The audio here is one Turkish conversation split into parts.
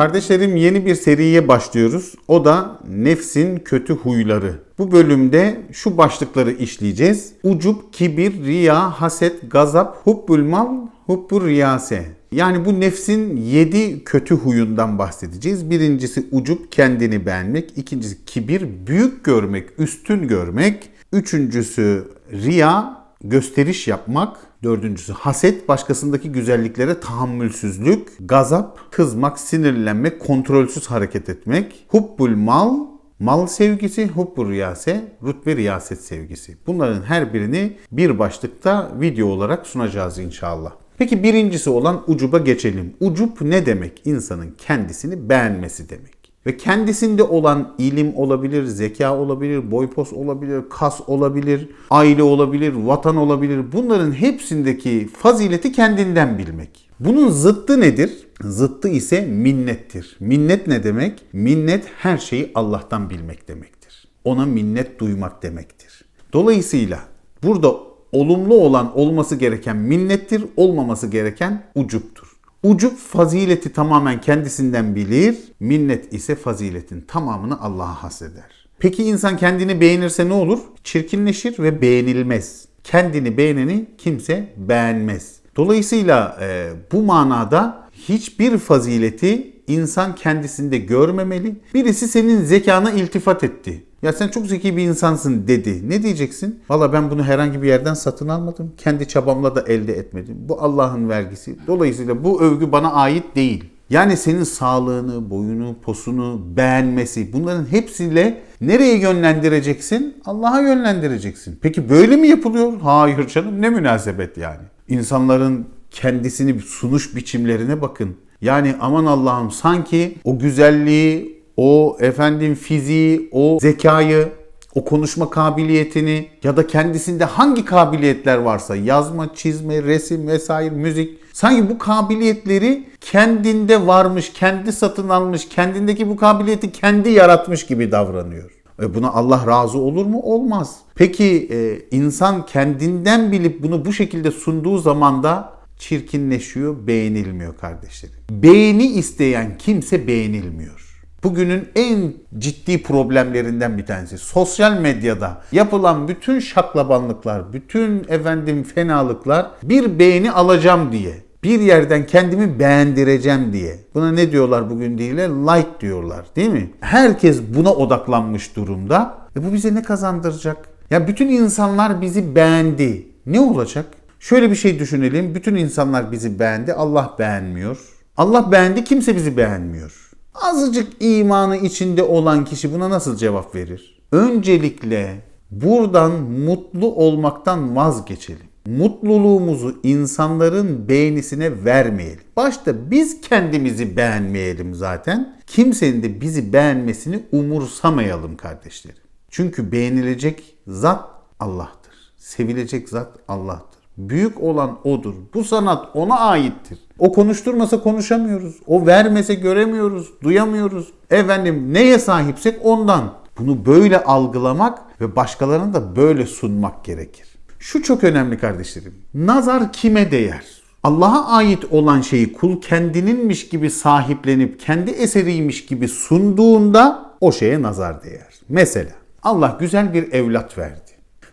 Kardeşlerim yeni bir seriye başlıyoruz. O da nefsin kötü huyları. Bu bölümde şu başlıkları işleyeceğiz. Ucup, kibir, riya, haset, gazap, hubbül mal, hubbur riyase. Yani bu nefsin yedi kötü huyundan bahsedeceğiz. Birincisi ucup kendini beğenmek. ikincisi kibir büyük görmek, üstün görmek. Üçüncüsü riya gösteriş yapmak. Dördüncüsü haset, başkasındaki güzelliklere tahammülsüzlük. Gazap, kızmak, sinirlenmek, kontrolsüz hareket etmek. Hubbul mal, mal sevgisi, hubbur riyase, rütbe riyaset sevgisi. Bunların her birini bir başlıkta video olarak sunacağız inşallah. Peki birincisi olan ucuba geçelim. Ucup ne demek? İnsanın kendisini beğenmesi demek. Ve kendisinde olan ilim olabilir, zeka olabilir, boy pos olabilir, kas olabilir, aile olabilir, vatan olabilir. Bunların hepsindeki fazileti kendinden bilmek. Bunun zıttı nedir? Zıttı ise minnettir. Minnet ne demek? Minnet her şeyi Allah'tan bilmek demektir. Ona minnet duymak demektir. Dolayısıyla burada olumlu olan olması gereken minnettir, olmaması gereken ucuptur. Ucup fazileti tamamen kendisinden bilir, minnet ise faziletin tamamını Allah'a hasreder. Peki insan kendini beğenirse ne olur? Çirkinleşir ve beğenilmez. Kendini beğeneni kimse beğenmez. Dolayısıyla e, bu manada hiçbir fazileti insan kendisinde görmemeli. Birisi senin zekana iltifat etti. Ya sen çok zeki bir insansın dedi. Ne diyeceksin? Valla ben bunu herhangi bir yerden satın almadım. Kendi çabamla da elde etmedim. Bu Allah'ın vergisi. Dolayısıyla bu övgü bana ait değil. Yani senin sağlığını, boyunu, posunu beğenmesi bunların hepsiyle nereye yönlendireceksin? Allah'a yönlendireceksin. Peki böyle mi yapılıyor? Hayır canım ne münasebet yani. İnsanların kendisini sunuş biçimlerine bakın. Yani aman Allah'ım sanki o güzelliği, o efendim fiziği, o zekayı, o konuşma kabiliyetini ya da kendisinde hangi kabiliyetler varsa yazma, çizme, resim vesaire, müzik sanki bu kabiliyetleri kendinde varmış, kendi satın almış, kendindeki bu kabiliyeti kendi yaratmış gibi davranıyor. E buna Allah razı olur mu? Olmaz. Peki e, insan kendinden bilip bunu bu şekilde sunduğu zaman da çirkinleşiyor, beğenilmiyor kardeşlerim. Beğeni isteyen kimse beğenilmiyor. Bugünün en ciddi problemlerinden bir tanesi. Sosyal medyada yapılan bütün şaklabanlıklar, bütün efendim fenalıklar bir beğeni alacağım diye. Bir yerden kendimi beğendireceğim diye. Buna ne diyorlar bugün değil Like diyorlar değil mi? Herkes buna odaklanmış durumda. E bu bize ne kazandıracak? Ya bütün insanlar bizi beğendi. Ne olacak? Şöyle bir şey düşünelim. Bütün insanlar bizi beğendi. Allah beğenmiyor. Allah beğendi. Kimse bizi beğenmiyor. Azıcık imanı içinde olan kişi buna nasıl cevap verir? Öncelikle buradan mutlu olmaktan vazgeçelim. Mutluluğumuzu insanların beğenisine vermeyelim. Başta biz kendimizi beğenmeyelim zaten. Kimsenin de bizi beğenmesini umursamayalım kardeşlerim. Çünkü beğenilecek zat Allah'tır. Sevilecek zat Allah'tır. Büyük olan odur. Bu sanat ona aittir. O konuşturmasa konuşamıyoruz. O vermese göremiyoruz, duyamıyoruz. Efendim neye sahipsek ondan. Bunu böyle algılamak ve başkalarına da böyle sunmak gerekir. Şu çok önemli kardeşlerim. Nazar kime değer? Allah'a ait olan şeyi kul kendininmiş gibi sahiplenip kendi eseriymiş gibi sunduğunda o şeye nazar değer. Mesela Allah güzel bir evlat verdi.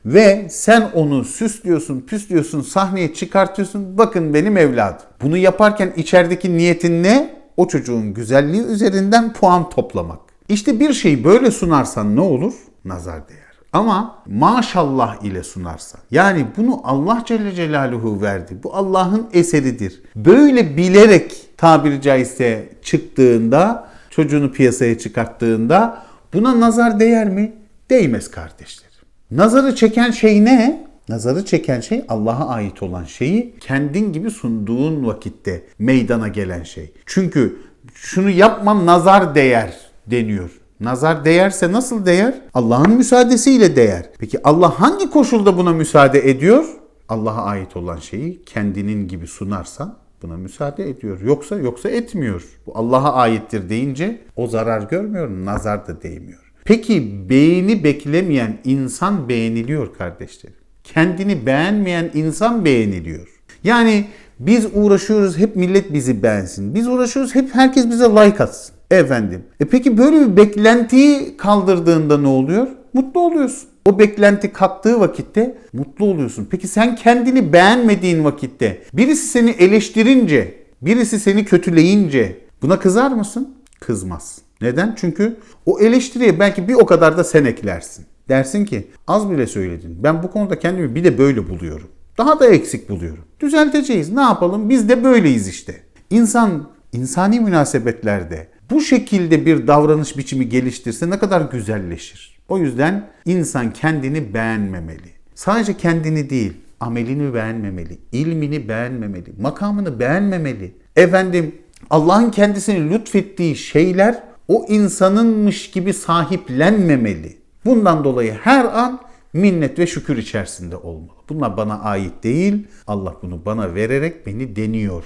Ve sen onu süslüyorsun, püslüyorsun, sahneye çıkartıyorsun. Bakın benim evladım. Bunu yaparken içerideki niyetin ne? O çocuğun güzelliği üzerinden puan toplamak. İşte bir şeyi böyle sunarsan ne olur? Nazar değer. Ama maşallah ile sunarsan. Yani bunu Allah Celle Celaluhu verdi. Bu Allah'ın eseridir. Böyle bilerek tabiri caizse çıktığında, çocuğunu piyasaya çıkarttığında buna nazar değer mi? Değmez kardeşler. Nazarı çeken şey ne? Nazarı çeken şey Allah'a ait olan şeyi kendin gibi sunduğun vakitte meydana gelen şey. Çünkü şunu yapmam nazar değer deniyor. Nazar değerse nasıl değer? Allah'ın müsaadesiyle değer. Peki Allah hangi koşulda buna müsaade ediyor? Allah'a ait olan şeyi kendinin gibi sunarsan buna müsaade ediyor. Yoksa yoksa etmiyor. Bu Allah'a aittir deyince o zarar görmüyor, nazar da değmiyor. Peki beğeni beklemeyen insan beğeniliyor kardeşlerim. Kendini beğenmeyen insan beğeniliyor. Yani Biz uğraşıyoruz hep millet bizi beğensin. Biz uğraşıyoruz hep herkes bize like atsın. Efendim. E peki böyle bir beklentiyi kaldırdığında ne oluyor? Mutlu oluyorsun. O beklenti kalktığı vakitte mutlu oluyorsun. Peki sen kendini beğenmediğin vakitte birisi seni eleştirince, birisi seni kötüleyince buna kızar mısın? Kızmaz. Neden? Çünkü o eleştiriye belki bir o kadar da sen eklersin. Dersin ki az bile söyledin. Ben bu konuda kendimi bir de böyle buluyorum. Daha da eksik buluyorum. Düzelteceğiz. Ne yapalım? Biz de böyleyiz işte. İnsan insani münasebetlerde bu şekilde bir davranış biçimi geliştirse ne kadar güzelleşir. O yüzden insan kendini beğenmemeli. Sadece kendini değil, amelini beğenmemeli, ilmini beğenmemeli, makamını beğenmemeli. Efendim Allah'ın kendisini lütfettiği şeyler o insanınmış gibi sahiplenmemeli. Bundan dolayı her an minnet ve şükür içerisinde olmalı. Bunlar bana ait değil. Allah bunu bana vererek beni deniyor.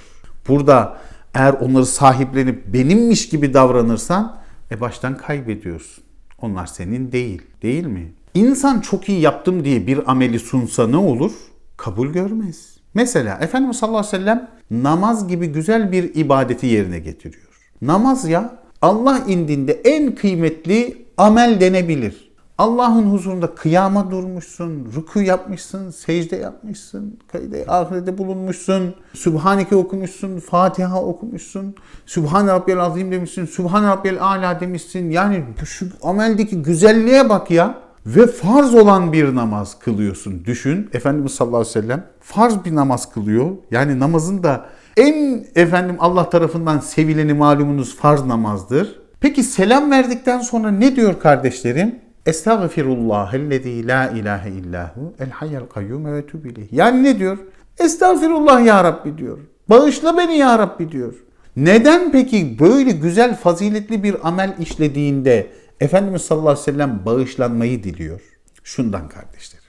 Burada eğer onları sahiplenip benimmiş gibi davranırsan e baştan kaybediyorsun. Onlar senin değil. Değil mi? İnsan çok iyi yaptım diye bir ameli sunsa ne olur? Kabul görmez. Mesela Efendimiz sallallahu aleyhi ve sellem namaz gibi güzel bir ibadeti yerine getiriyor. Namaz ya Allah indinde en kıymetli amel denebilir. Allah'ın huzurunda kıyama durmuşsun, rükû yapmışsın, secde yapmışsın, kayde ahirete bulunmuşsun, Sübhaneke okumuşsun, Fatiha okumuşsun, Sübhan Rabbiyel Azim demişsin, Sübhan Rabbiyel Ala demişsin. Yani şu ameldeki güzelliğe bak ya. Ve farz olan bir namaz kılıyorsun. Düşün Efendimiz sallallahu aleyhi ve sellem farz bir namaz kılıyor. Yani namazın da en efendim Allah tarafından sevileni malumunuz farz namazdır. Peki selam verdikten sonra ne diyor kardeşlerim? Estağfirullahellezî la ilahe illahu el hayyel kayyum ve etûbü ileyh. Yani ne diyor? Estağfirullah ya Rabbi diyor. Bağışla beni ya Rabbi diyor. Neden peki böyle güzel faziletli bir amel işlediğinde Efendimiz sallallahu aleyhi ve sellem bağışlanmayı diliyor? Şundan kardeşlerim.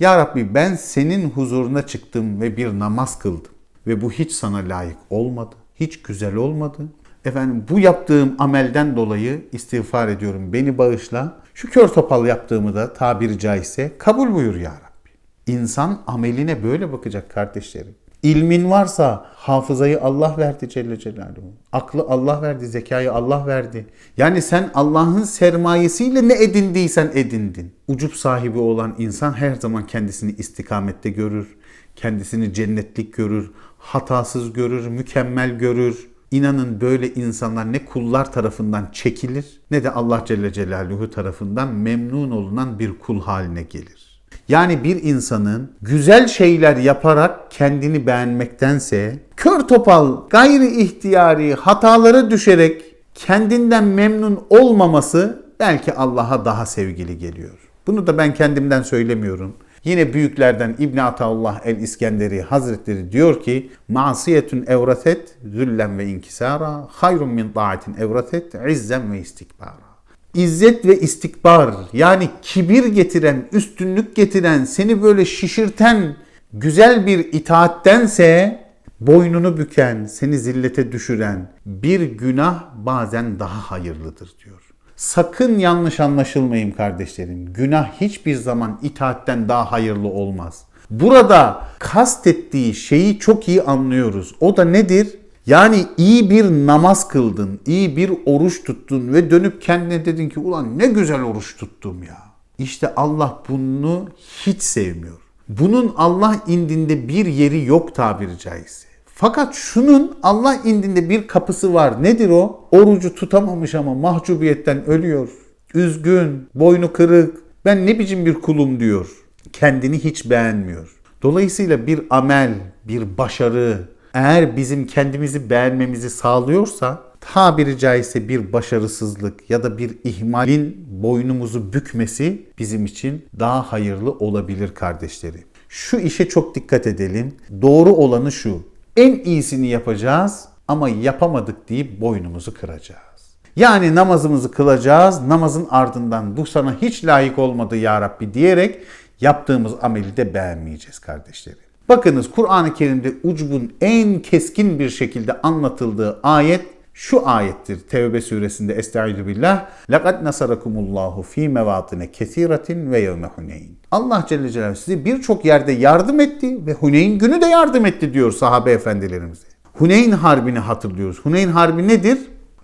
Ya Rabbi ben senin huzuruna çıktım ve bir namaz kıldım. Ve bu hiç sana layık olmadı. Hiç güzel olmadı. Efendim bu yaptığım amelden dolayı istiğfar ediyorum. Beni bağışla. Şu kör topal yaptığımı da tabiri caizse kabul buyur ya Rabbi. İnsan ameline böyle bakacak kardeşlerim. İlmin varsa hafızayı Allah verdi Celle Celaluhu. Aklı Allah verdi, zekayı Allah verdi. Yani sen Allah'ın sermayesiyle ne edindiysen edindin. Ucup sahibi olan insan her zaman kendisini istikamette görür. Kendisini cennetlik görür, hatasız görür, mükemmel görür. İnanın böyle insanlar ne kullar tarafından çekilir ne de Allah Celle Celaluhu tarafından memnun olunan bir kul haline gelir. Yani bir insanın güzel şeyler yaparak kendini beğenmektense kör topal, gayri ihtiyari hatalara düşerek kendinden memnun olmaması belki Allah'a daha sevgili geliyor. Bunu da ben kendimden söylemiyorum. Yine büyüklerden İbn Ataullah el İskenderi Hazretleri diyor ki: "Masiyetun evratet züllen ve inkisara, hayrun min taatin evratet izzen ve istikbara." İzzet ve istikbar yani kibir getiren, üstünlük getiren, seni böyle şişirten güzel bir itaattense boynunu büken, seni zillete düşüren bir günah bazen daha hayırlıdır diyor. Sakın yanlış anlaşılmayın kardeşlerim. Günah hiçbir zaman itaatten daha hayırlı olmaz. Burada kastettiği şeyi çok iyi anlıyoruz. O da nedir? Yani iyi bir namaz kıldın, iyi bir oruç tuttun ve dönüp kendine dedin ki ulan ne güzel oruç tuttum ya. İşte Allah bunu hiç sevmiyor. Bunun Allah indinde bir yeri yok tabiri caizse. Fakat şunun Allah indinde bir kapısı var. Nedir o? Orucu tutamamış ama mahcubiyetten ölüyor. Üzgün, boynu kırık. Ben ne biçim bir kulum diyor. Kendini hiç beğenmiyor. Dolayısıyla bir amel, bir başarı eğer bizim kendimizi beğenmemizi sağlıyorsa tabiri caizse bir başarısızlık ya da bir ihmalin boynumuzu bükmesi bizim için daha hayırlı olabilir kardeşlerim. Şu işe çok dikkat edelim. Doğru olanı şu en iyisini yapacağız ama yapamadık deyip boynumuzu kıracağız. Yani namazımızı kılacağız, namazın ardından bu sana hiç layık olmadı ya Rabbi diyerek yaptığımız ameli de beğenmeyeceğiz kardeşlerim. Bakınız Kur'an-ı Kerim'de ucbun en keskin bir şekilde anlatıldığı ayet şu ayettir. Tevbe suresinde Estaizu billah. Lekad nasarakumullahu fi mevatine kesiratin ve yevme Huneyn. Allah Celle Celaluhu sizi birçok yerde yardım etti ve Huneyn günü de yardım etti diyor sahabe efendilerimize. Huneyn Harbi'ni hatırlıyoruz. Huneyn Harbi nedir?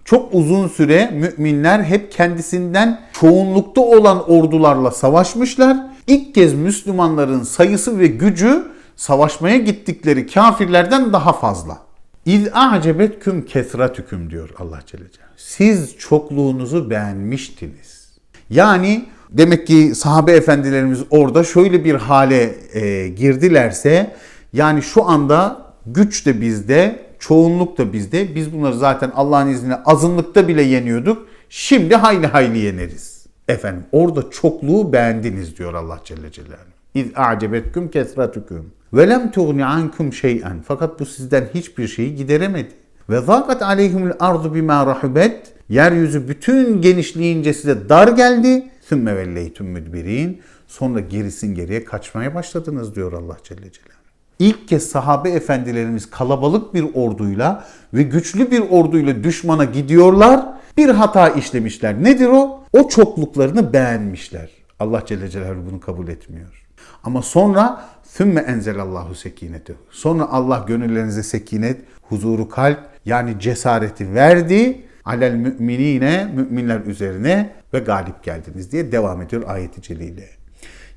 Çok uzun süre müminler hep kendisinden çoğunlukta olan ordularla savaşmışlar. İlk kez Müslümanların sayısı ve gücü savaşmaya gittikleri kafirlerden daha fazla. İz a'cebetküm kesratüküm diyor Allah Celle Celaluhu. Siz çokluğunuzu beğenmiştiniz. Yani demek ki sahabe efendilerimiz orada şöyle bir hale e, girdilerse yani şu anda güç de bizde, çoğunluk da bizde. Biz bunları zaten Allah'ın izniyle azınlıkta bile yeniyorduk. Şimdi hayli hayli yeneriz. Efendim orada çokluğu beğendiniz diyor Allah Celle Celaluhu. İz a'cebetküm kesratüküm. Ve lem tuğni ankum şey'en. Fakat bu sizden hiçbir şeyi gideremedi. Ve zâkat aleyhimul ardu bima rahubet. Yeryüzü bütün genişliğince size dar geldi. Sümme velleytüm müdbirin. Sonra gerisin geriye kaçmaya başladınız diyor Allah Celle Celaluhu. İlk kez sahabe efendilerimiz kalabalık bir orduyla ve güçlü bir orduyla düşmana gidiyorlar. Bir hata işlemişler. Nedir o? O çokluklarını beğenmişler. Allah Celle Celaluhu bunu kabul etmiyor. Ama sonra Sümme enzelallahu sekineti. Sonra Allah gönüllerinize sekinet, huzuru kalp yani cesareti verdi. Alel müminine, müminler üzerine ve galip geldiniz diye devam ediyor ayeti celile.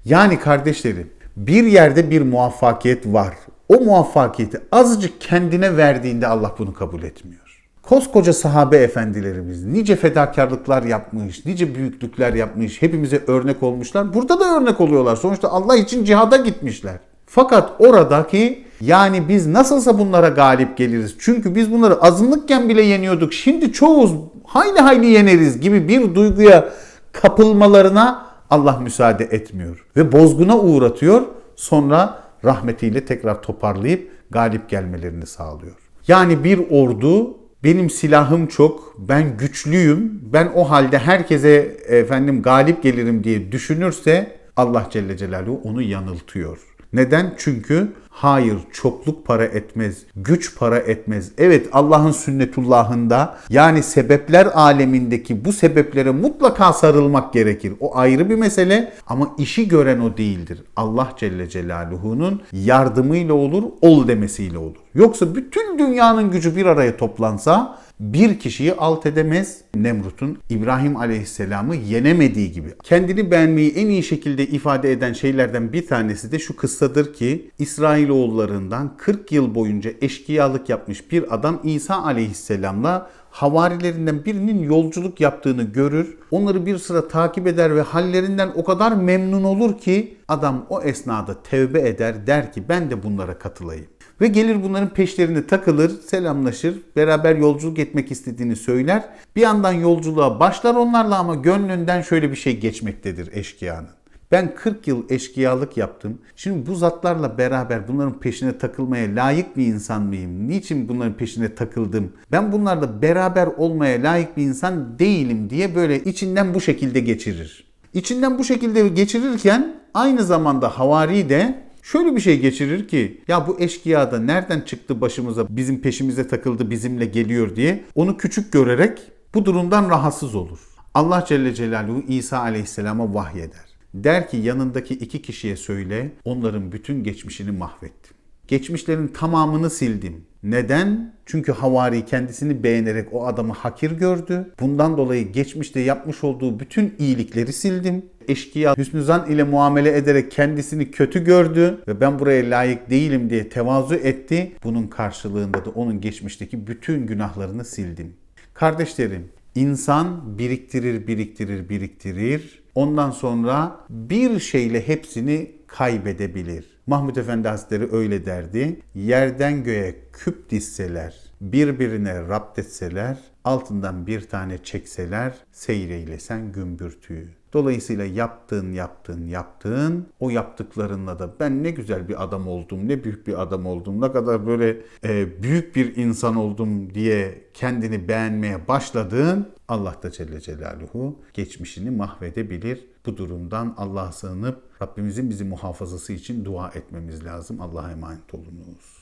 Yani kardeşlerim bir yerde bir muvaffakiyet var. O muvaffakiyeti azıcık kendine verdiğinde Allah bunu kabul etmiyor. Koskoca sahabe efendilerimiz nice fedakarlıklar yapmış, nice büyüklükler yapmış, hepimize örnek olmuşlar. Burada da örnek oluyorlar. Sonuçta Allah için cihada gitmişler. Fakat oradaki yani biz nasılsa bunlara galip geliriz. Çünkü biz bunları azınlıkken bile yeniyorduk. Şimdi çoğuz hayli hayli yeneriz gibi bir duyguya kapılmalarına Allah müsaade etmiyor. Ve bozguna uğratıyor. Sonra rahmetiyle tekrar toparlayıp galip gelmelerini sağlıyor. Yani bir ordu benim silahım çok, ben güçlüyüm, ben o halde herkese efendim galip gelirim diye düşünürse Allah Celle Celaluhu onu yanıltıyor. Neden? Çünkü hayır çokluk para etmez, güç para etmez. Evet Allah'ın sünnetullahında yani sebepler alemindeki bu sebeplere mutlaka sarılmak gerekir. O ayrı bir mesele ama işi gören o değildir. Allah Celle Celaluhu'nun yardımıyla olur, ol demesiyle olur. Yoksa bütün dünyanın gücü bir araya toplansa bir kişiyi alt edemez. Nemrut'un İbrahim Aleyhisselam'ı yenemediği gibi. Kendini beğenmeyi en iyi şekilde ifade eden şeylerden bir tanesi de şu kıssadır ki İsrailoğullarından 40 yıl boyunca eşkıyalık yapmış bir adam İsa Aleyhisselam'la havarilerinden birinin yolculuk yaptığını görür. Onları bir sıra takip eder ve hallerinden o kadar memnun olur ki adam o esnada tevbe eder der ki ben de bunlara katılayım. Ve gelir bunların peşlerine takılır, selamlaşır, beraber yolculuk etmek istediğini söyler. Bir yandan yolculuğa başlar onlarla ama gönlünden şöyle bir şey geçmektedir eşkıyanın. Ben 40 yıl eşkıyalık yaptım. Şimdi bu zatlarla beraber bunların peşine takılmaya layık bir insan mıyım? Niçin bunların peşine takıldım? Ben bunlarla beraber olmaya layık bir insan değilim diye böyle içinden bu şekilde geçirir. İçinden bu şekilde geçirirken aynı zamanda havari de şöyle bir şey geçirir ki ya bu eşkıya da nereden çıktı başımıza bizim peşimize takıldı bizimle geliyor diye onu küçük görerek bu durumdan rahatsız olur. Allah Celle Celaluhu İsa Aleyhisselam'a vahyeder. Der ki yanındaki iki kişiye söyle onların bütün geçmişini mahvettim. Geçmişlerin tamamını sildim. Neden? Çünkü havari kendisini beğenerek o adamı hakir gördü. Bundan dolayı geçmişte yapmış olduğu bütün iyilikleri sildim. Eşkıya hüsnü zan ile muamele ederek kendisini kötü gördü ve ben buraya layık değilim diye tevazu etti. Bunun karşılığında da onun geçmişteki bütün günahlarını sildim. Kardeşlerim, insan biriktirir, biriktirir, biriktirir. Ondan sonra bir şeyle hepsini kaybedebilir. Mahmud Efendi Hazretleri öyle derdi. Yerden göğe küp dizseler, birbirine rapt etseler, altından bir tane çekseler, seyreylesen gümbürtüyü. Dolayısıyla yaptığın, yaptığın, yaptığın, o yaptıklarınla da ben ne güzel bir adam oldum, ne büyük bir adam oldum, ne kadar böyle e, büyük bir insan oldum diye kendini beğenmeye başladığın Allah da Celle Celaluhu geçmişini mahvedebilir. Bu durumdan Allah'a sığınıp Rabbimizin bizi muhafazası için dua etmemiz lazım. Allah'a emanet olunuz.